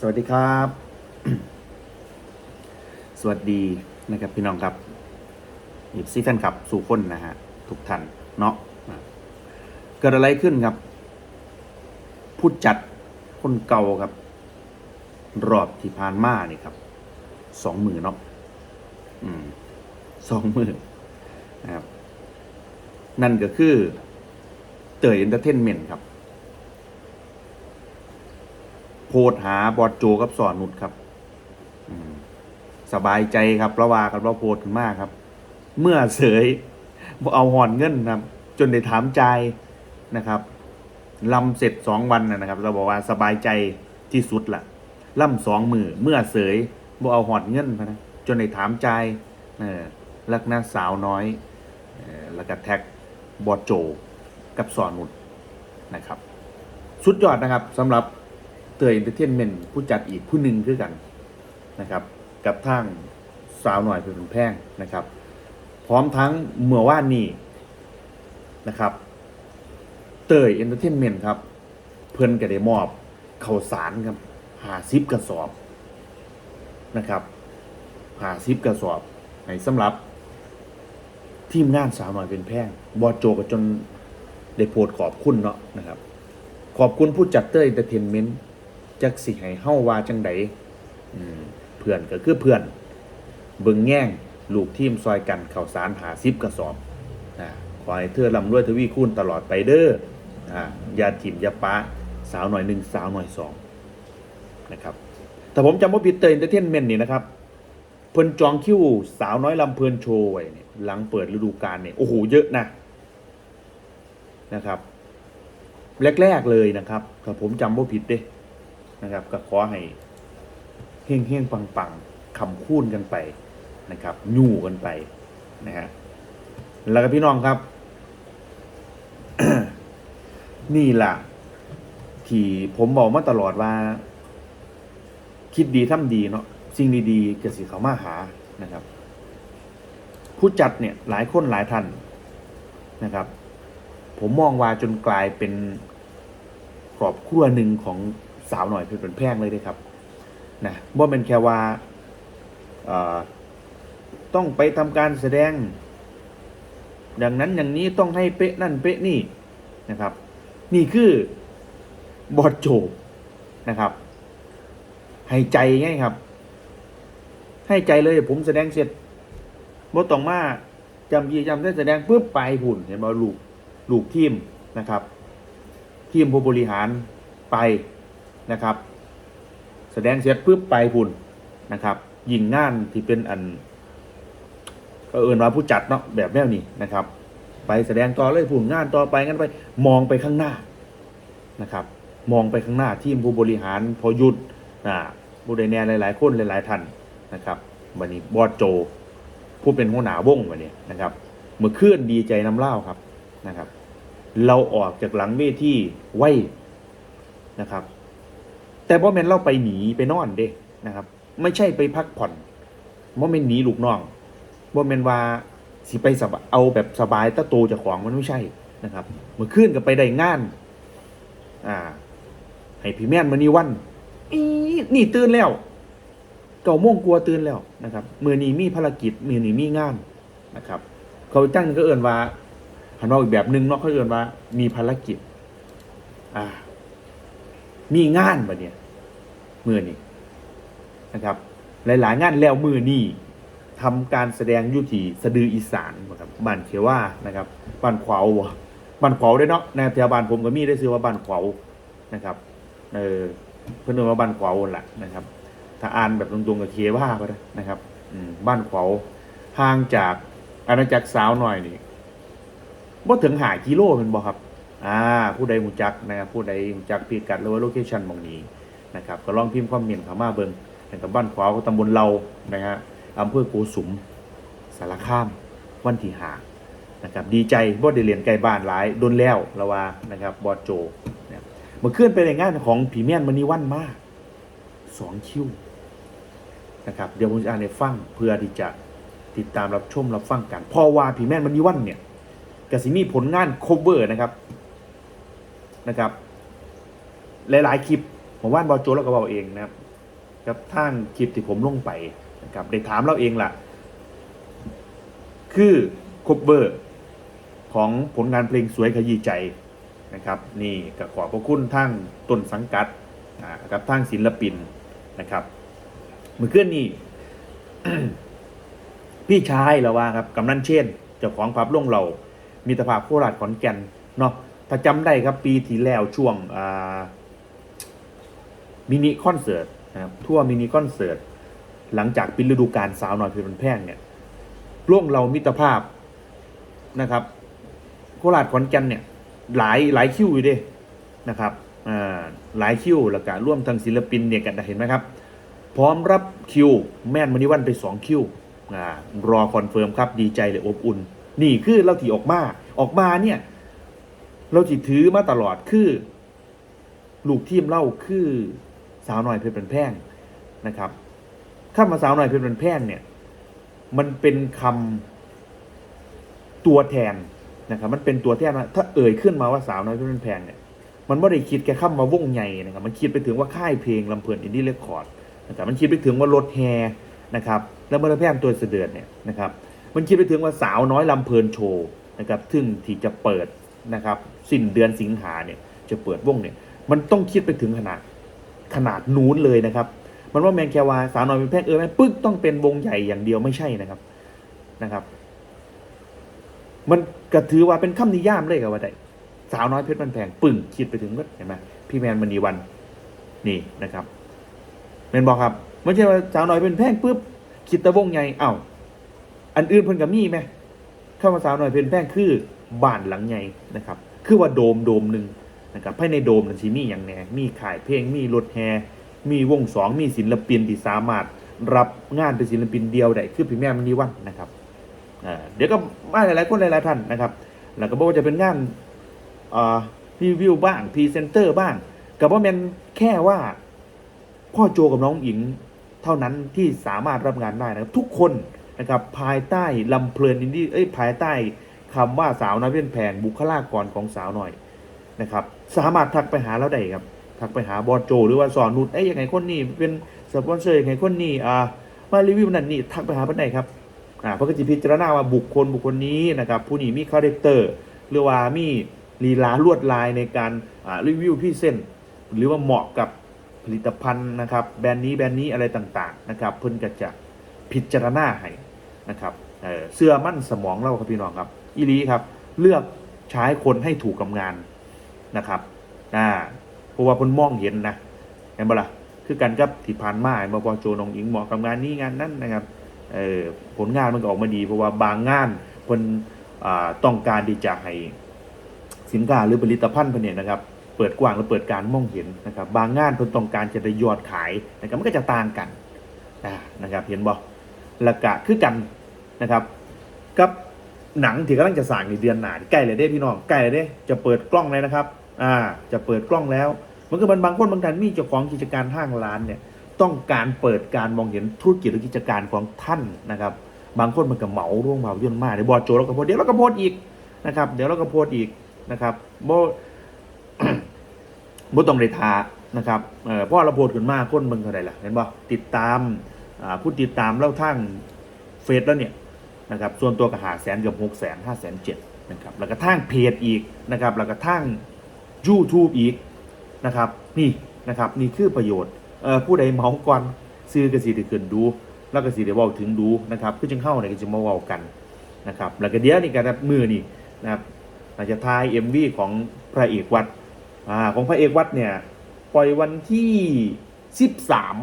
สวัสดีครับ สวัสดีนะครับพี่น้องครับอีซีแฟนคลับสู่คนนะฮะทุกท่านเนาะอะเกิดอะไรขึ้นครับ ผู้จัดคนเก่าครับ รอบที่ผ่านมานี่ครับ สองมือเนาะอืมสองมือนะครับ นั่นก็คือเตยเอนเตอร์เทนเมนต์ครับ โพดหาบอดโจกับสอนนุดครับสบายใจครับประว่ากันว่าโพดขึ้นมากครับ เมื่อเสยบ่เอาหอนเงินนะครับ จนได้ถามใจนะครับลำเสร็จสองวันนะนะครับ เราบอกว่าสบายใจที่สุดละล่ำสองมือเมื่อเสยบ่เอาหอนเงินพนะจนได้ถามใจเออลักษณะสาวน้อยเออแล้วก็แท็กบอดโจ กับสอนนุดนะครับ สุดยอดนะครับสำหรับ เตยเอนเตอร์เทนเมนต์ผู้จัดอีกผู้หนึ่งคือกันนะครับ กับทางสาวหน่อยเป็นแพงนะครับ พร้อมทั้งเมื่อว่านนี้นะครับ เตยเอนเตอร์เทนเมนต์ครับ เพื่อนก็ได้มอบข้าวสารครับหาซิบกระสอบนะครับหาซิบกระสอบในสำหรับทีมงานสาวหน่อยเป็นแพงบอโจก็จนได้โพสต์ขอบคุณเนาะนะครับ ขอบคุณผู้จัดเตอร์เอนเตอร์เทนเมนต์ จักสิให้เฮาว่าจังใดเพื่อนก็คือเพื่อนเบิ่งแง่งลูกทีมซอยกันข่าวสารหาซิบกระสอบอ่าขอให้เธอลำรวยทวีคูณตลอดไปเด้ออ่ายาถิ่มยาป้าสาวหน่อยหนึ่งสาวหน่อยสองนะครับแต่ผมจำว่าพีเตอร์เอนเตอร์เทนเมนต์นี่นะครับเพิ่นจองคิวสาวน้อยลำเพลินโชว์ไว้เนี่ยหลังเปิดฤดูกาลเนี่ยโอ้โหเยอะนะนะครับ แรก ๆ เลยนะครับถ้าผมจำว่าผิดเด้ นะครับ ก็ขอให้เฮงเฮงปังปังคำคูณกันไปนะครับยู่กันไปนะฮะแล้วก็พี่น้องครับ นี่ล่ะที่ผมบอกมาตลอดว่า คิดดีทำดีเนาะสิ่งดีๆจะสิเขามาหานะครับ ผู้จัดเนี่ยหลายคนหลายท่านนะครับ ผมมองว่าจนกลายเป็นครอบครัวหนึ่งของ สาวหน่อยเพชรเป็นแพงเลยนะครับนะว่เป็นแค่ว่าเอ่อต้องไปทำการแสดงอย่างนั้นอย่างนี้ต้องให้เป๊ะนั่นเป๊ะนี่นะครับ นี่คือบอดโจบนะครับ ให้ใจไงครับ ให้ใจเลยผมแสดงเสร็จบ่ต้องมาจำยีจำได้แสดงปุ๊บไปหุ่นเห็นบ่ลูกลูกทีมนะครับ ทีมผู้บริหารไป นะครับ แสดงเสร็จปุ๊บไปพุ่นนะครับ ยิงงานที่เป็นอัน ก็เอินว่าผู้จัดเนาะแบบแนวนี้นะครับ ไปแสดงต่อเลยพุ่นงานต่อไปงั้นไป มองไปข้างหน้านะครับ มองไปข้างหน้าทีมผู้บริหารพอหยุดอ่าผู้ใดแน่หลาย ๆ คนหลาย ๆท่านนะครับวันนี้บอสโจผู้เป็นหัวหน้าวงวันนี้นะครับเมื่อเคลื่อนดีใจน้ำเล่าครับนะครับ เราออกจากหลังเวทีไว้นะครับ แต่บ่แม่นเราไปหนีไปนอนเด้นะครับ ไม่ใช่ไปพักผ่อนบ่แม่นหนีลูกน้องบ่แม่นว่าสิไปสบายเอาแบบสบายตะโตจากของมันไม่ใช่นะครับเมื่อคืนก็ไปได้งาน อ่า ให้พี่แม่นมานี่วันอีนี่ตื่นแล้วเก่าโมงกลัวตื่นแล้วนะครับมือนี้มีภารกิจมือนี้มีงานนะครับ เขาตั้งก็เอื่นว่าหันมาอีกแบบหนึ่งเนาะเขาเอื่นว่า มีภารกิจ อ่า มีงานบะเนี่ยมือนี้นะครับ หลาย ๆ งานแล้วมือนี้ทำการแสดงยุทีสะดืออีสานนะครับบ้านเขียวว่านะครับบ้านขวาวบ้านขวาวได้เนาะในแถวบ้านผมก็มีได้ซื้อว่าบ้านขวาวนะครับเออเพื่อนเรียกว่าบ้านขวาวนแหละนะครับ ถ้าอ่านแบบตรงๆกับเขียว่าก็ได้นะครับอืบ้านขวาวห่างจากอาณาจักรสาวหน่อยนี่บ่าถึงหากิโลเป็นบ่ครับ อ่าผู้ใดหูจักนะครับผู้ใดหูจักพิกัดหรือว่าโลเคชันมองนี้นะครับก็ลองพิมพ์ความเมียนข้ามาเบิ่งนะครับบ้านขวาวตำบลเรานะฮะอำเภอโกสุม สารคาม วันที่หานะครับดีใจบ่ได้เรียนไกลบ้านหลายโดนแล้วละว่านะครับบอดโจเนะครับเมื่อนไปในงานของผีแม่นมณีวันมากสองคิวนะครับเดี๋ยวผมจะอ่านให้ฟังเพื่อที่จะติดตามรับชมรับฟังกันพอว่าผีแม่นมณีวันเนี่ยกสิมีผลงานโคเวอร์นะครับ นะครับ หลายๆคลิปผมว่านบอลโจแล้วก็บอกเองนะครับกับทางคลิปที่ผมลงไปนะครับได้ถามเราเองล่ะ คือคบเบอร์ของผลงานเพลงสวยขยี้ใจนะครับ นี่ก็ขอบพระคุณทั้งต้นสังกัดอ่ากับทั้งศิลปินนะครับเมื่อคืนนี้พี่ชายเราว่าครับกำนันเช่นเจ้าของภาพล่วงเรา มีตภาพโคราชขอนแก่นเนาะ ถ้าจำได้ครับปีที่แล้วช่วงมินิคอนเสิร์ตนะครับทั่วมินิคอนเสิร์ตหลังจากปิดฤดูกาลสาวหน้อยเพลินแพ่งเนี่ยร่วงเรามิตรภาพนะครับโคราชขอนแก่นเนี่ยหลายหลายคิวอยู่ด้นะครับอ่าหลายคิวแล้วก็ร่วมทางศิลปินเนี่ยกันเห็นไหมครับ พร้อมรับคิว แม่นมณีวันไปสองคิวอ่ารอคอนเฟิร์มครับดีใจเลยอบอุ่น นี่คือเราที่ออกมาออกมาเนี่ย เราจิถือมาตลอดคือลูกทีมเล่าคือสาวหน่อยเพชรเป็นแพงนะครับข้ามาสาวหน่อยเพชรเป็นแพงเนี่ย มันเป็นคำตัวแทนนะครับมันเป็นตัวแทนนะถ้าเอ่ยขึ้นมาว่าสาวน้อยเพชรเป็นแพงเนี่ยมันไม่ได้คิดแค่คำมาวงใหญ่นะครับมันคิดไปถึงว่าค่ายเพลงลำเพลินอินดี้เรคคอร์ดนะครับมันคิดไปถึงว่ารถแฮนะครับแล้วเมันแพงตัวเสด็จเนี่ยนะครับมันคิดไปถึงว่าสาวน้อยลำเพลินโชว์นะครับซึ่งที่จะเปิด นะครับสิ้นเดือนสิงหาเนี่ยจะเปิดวงเนี่ยมันต้องคิดไปถึงขนาดขนาดนู้นเลยนะครับ มันว่าแมนแควาสาวน้อยเป็นแพงเออแม่ปึ๊กต้องเป็นวงใหญ่อย่างเดียวไม่ใช่นะครับนะครับ มันก็ถือว่าเป็นคำนิยามเลยกับว่าได้สาวน้อยเพชรมันแพงปึ่งคิดไปถึงก็เห็นไหมพี่แมนมณีวันนี่นะครับแมนบอกครับไม่ใช่ว่าสาวน้อยเป็นแพงปุ๊บคิดแตะวงใหญ่เอ้าอันอื่นเพิ่นกับมีไหมเข้ามาสาวน้อยเป็นแพงคือ บ้านหลังใหญ่นะครับ คือว่าโดมโดมหนึ่งนะครับภายในโดมนั่นสิมีอย่างแหน่มีขายเพลงมีรถแฮมีวงสองมีศิลปินที่สามารถรับงานเป็นศิลปินเดียวได้คือพี่แม่มณีวันนะครับเดี๋ยวก็มาหลายๆคนหลายๆท่านนะครับ แล้วก็บอกว่าจะเป็นงานรีวิวบ้างพรีเซนเตอร์บ้างกับว่าแมนแค่ว่าพ่อโจกับน้องหญิงเท่านั้นที่สามารถรับงานได้นะครับ ทุกคนนะครับภายใต้ลำเพลินอินดี้เอ้ยภายใต้ คำว่าสาวน้อยเพี้ยนแพงบุคลากรของสาวหน่อยนะครับ สามารถทักไปหาเราได้ครับ ทักไปหาบอโจ หรือว่าสอนนุชเอ้ยยังไงคนนี้เป็นสปอนเซอร์ยังไงคนนี้อ่ามารีวิวนั่นนี่ทักไปหาเพิ่นได้ครับอ่าเพราะกจะพิจารณาว่าบุคคลบุคคลนี้นะครับผู้นี้มีคาแรคเตอร์หรือว่ามีลีลาลวดลายในการอ่ารีวิวพี่เส้น หรือว่าเหมาะกับผลิตภัณฑ์นะครับ แบรนด์นี้แบรนด์นี้อะไรต่างๆนะครับ เพิ่อนก็จะพิจารณาให้นะครับเออเสื้อมั่นสมองเราครับพี่น้องครับ อีลีครับ เลือกใช้คนให้ถูกกับงานนะครับอ่าเพราะว่าเพิ่นมองเห็นนะเห็นบ่ล่ะคือกันกับที่ผ่านมาไอ้บอโจนองอิงเหมาะกับงานนี้งานนั้นนะครับเออผลงานมันก็ออกมาดี เพราะว่าบางงานเพิ่นอ่าต้องการที่จะให้สินค้าหรือผลิตภัณฑ์เพิ่นเนี่ยนะครับเปิดกว้างและเปิดการมองเห็นนะครับ บางงานเพิ่นต้องการจะได้ยอดขายนะครับมันก็จะต่างกันนะครับเห็นบ่ละกะคือกันนะครับ กับ หนังที่กำลังจะสร้างในเดือนหน้าใกล้เลยเด้พี่น้องใกล้เลยเด้จะเปิดกล้องเลยนะครับอ่าจะเปิดกล้องแล้วมันก็มันบางคนบางท่านมีเจ้าของกิจการห้างร้านเนี่ยต้องการเปิดการมองเห็นธุรกิจหรือกิจการของท่านนะครับ บางคนมันก็เหมาร่วงเหมาย่นมากเดี๋ยวบอโจเราก็โพสเดี๋ยวเราก็โพสอีกนะครับ เดี๋ยวเราก็โพสอีกนะครับโบบ่ต้องได้ทานะครับเอ่อพราะเราโพสขึ้นมาคนเบิ่งเท่าไหร่ล่ะเห็นบ่ติดตามผู้ติดตามเล่าทั้งเฟซแล้วเนี่ย นะครับส่วนตัวก็หาแสนเกือบหกแสนห้าแสนเจ็ดนะครับแล้วก็ทั้งเพจอีกนะครับแล้วก็ทั้ง YouTube อีกนะครับนี่นะครับนี่คือประโยชน์เอ่อผู้ใดเมาก่อนซื้อกระสีได้ขึ้นดู แล้วก็สีได้เว้าถึงดูนะครับคือจังเข้าเนี่ยก็จะมาเว้ากันนะครับแล้วก็เดี๋ยวนี่ก็มือนี่นะครับเราจจะทาย MV ของพระเอกวัดอ่าของพระเอกวัดเนี่ยปล่อยวันที่สิบสาม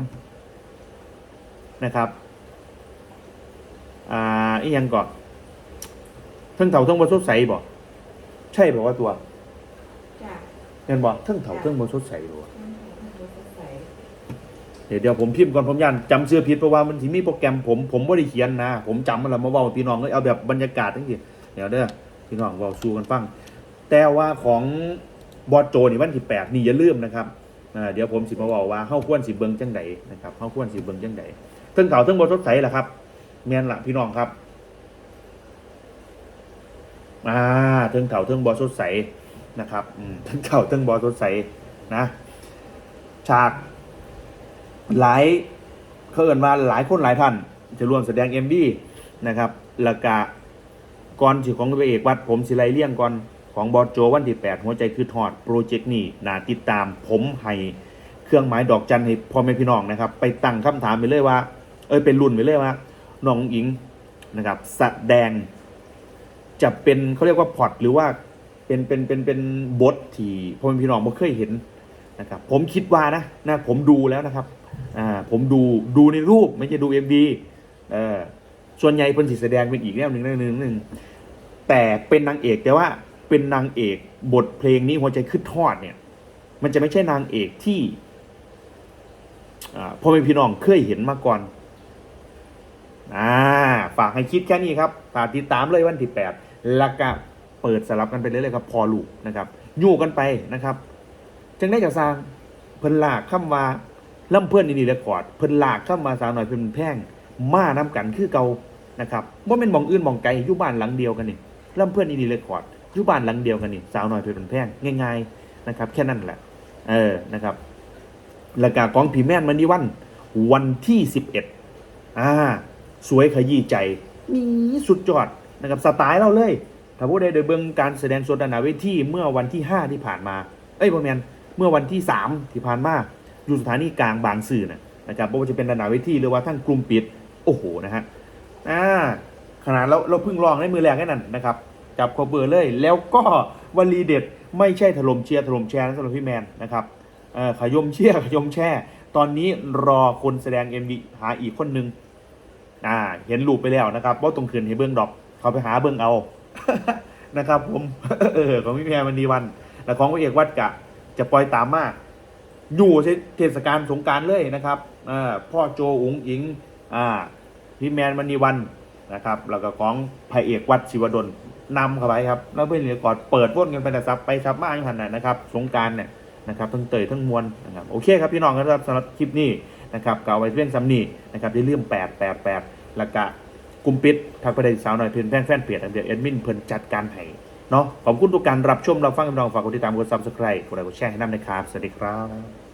นะครับ อ่าอีกอยังก่อนเทั้งเถาเทั้งบนสดใสบ่ใช่บอกว่าตัวจ้ะเห็นบ่เทั้งเถาเทั้งบนสดใสบ่น้ำหอมรสใสเดี๋ยวเดี๋ยวผมพิมพ์ก่อนผมยันจำเสื้อผิดเพราะว่ามันที่มีโปรแกรมผมผมไม่ได้เขียนนะ ผมจำมันแล้วมาเว่าให้พี่น้องเลยเอาแบบบรรยากาศทั้งทีเดี๋ยวเด้อพี่น้องเว่าสู้กันฟัง แต่ว่าของบอสโจนี่วันที่แปดนี่อย่าลืมนะครับอ่าเดี๋ยวผมสิมาบอกว่าเฮาควรสิเบิ่งจังใดนะครับเฮาควรสิเบิ่งจังใดเทั้งเก่าเทั้งบนสดใสล่ะครับ แม่นหล่ะพี่น้องครับ อ่าเทั้งเก่าเทั้งบอสดใสนะครับ อืมเทั้งเก่าเทั้งบอสดใสนะ ฉาก หลายเขาเอินว่าหลายคนหลายท่าน จะร่วมแสดง MV นะครับแล้วก็ก่อนที่ของพระเอกวัดผมสิไลเลี่ยงก่อนของบอสโจวันที่ 8 หัวใจคือทอดโปรเจกต์นี้นาติดตามผมให้เครื่องหมายดอกจันให้พ่อแม่พี่น้องนะครับ ไปตั้งคำถามไปเลยว่า เอยเป็นรุ่นไปเลยว่า น้องอิงนะครับสแสดงจะเป็นเขาเรียกว่าพอร์ตหรือว่าเป็นเป็นเป็นเป็นบทที่พ่อแม่พี่น้องไม่เคยเห็นนะครับ ผมคิดว่านะนะผมดูแล้วนะครับอ่าผมดูดูในรูปไม่ใช่ดูเอ็มดีเออส่วนใหญ่เพิ่นสิแสดงเป็นอีกแนวหนึ่งแนวหนึ่งหนึ่งแต่เป็นนางเอกแต่ว่าเป็นนางเอกบทเพลงนี้หัวใจขึ้นทอดเนี่ย มันจะไม่ใช่นางเอกที่อ่าพ่อแม่พี่น้องเคยเห็นมาก่อน อ่าฝากให้คิดแค่นี้ครับฝากติดตามเลยวันที่แปดแล้วก็เปิดสลับกันไปเรื่อยๆครับ พอลูกนะครับอยู่กันไปนะครับ จึงได้จะสร้างเพิ่นลากข้ามว่าล่ำเพื่อนนี่เรคคอร์ดเพิ่นลากข้ามมาสาวหน่อยเพิ่นแพงมาน้กันคือเก่านะครับว่าเป็นมองอื่นมองไกลอยู่บ้านหลังเดียวกันนี่ล่ำเพื่อนนี่เรคคอร์ดอยู่บ้านหลังเดียวกันนี่สาวหน่อยเพิ่นแพงง่ายๆนะครับ แค่นั้นแหละ เออนะครับแล้วก็ของผีแม่นมันนี่วันวันที่สิบเอ็ดอ่า สวยขยี้ใจนี่สุดยอดนะครับสไตล์เราเลยถ้าผู้ใดได้เบิ่งการแสดงสดนาเวทีเมื่อวันที่ 5 ที่ผ่านมา เอ้ยประมาณเมื่อวันที่ 3 ที่ผ่านมา อยู่สถานีกลางบางซื่อนะนะครับไม่ว่าจะเป็นนาเวทีหรือว่าทั้งกลุ่มปิด โอ้โหนะฮะอ่าขนาดเราเราเพิ่งลองในมือแรงแค่นั้นนะครับจับคอเบอร์เลย แล้วก็วลีเด็ดไม่ใช่ถล่มเชียร์ถล่มแชร์นะสำหรับพี่แมนนะครับขยมเชียร์ขยมแช่ ตอนนี้รอคนแสดง MV หาอีกคนหนึ่ง อ่า เห็นรูปไปแล้วนะครับว่าตรงคืนให้เบื้องดอก เขาไปหาเบื้องเอา นะครับ ผม เออ ของพี่แพรมันดีวัน และของพระเอกวัดกะ จะปล่อยตามมาอยู่เทศกาลสงการเลยนะครับอ่าพ่อโจอุ๋งอิง อ่า พี่แมนมณีวันนะครับ แล้วก็ของพระเอกวัดศิวดลนำเข้าไปครับ แล้วเพื่อนเรียกอดเปิดวนกันไปแต่ซับไปซับมาอย่างนั้นนะนะครับ สงการเนี่ยนะครับทั้งเตยทั้งมวลนะครับโอเคครับพี่น้องครับสำหรับคลิปนี้นะครับกล่าวไว้เรื่องซ้ำนี่นะครับได้เรื่องแปด แล้วก็กลุ่มปิดทักประเด็นสาวหน่อยเพื่อนแฟนแฟนเพจเดี๋ยวเอ็ดมินเพิ่นจัดการให้เนาะขอบคุณทุกการรับชมรับฟังกันน้องฝากกดติดตามกดซับสไครต์กดไลค์กดแชร์ให้น้ำนะครับ สวัสดีครับ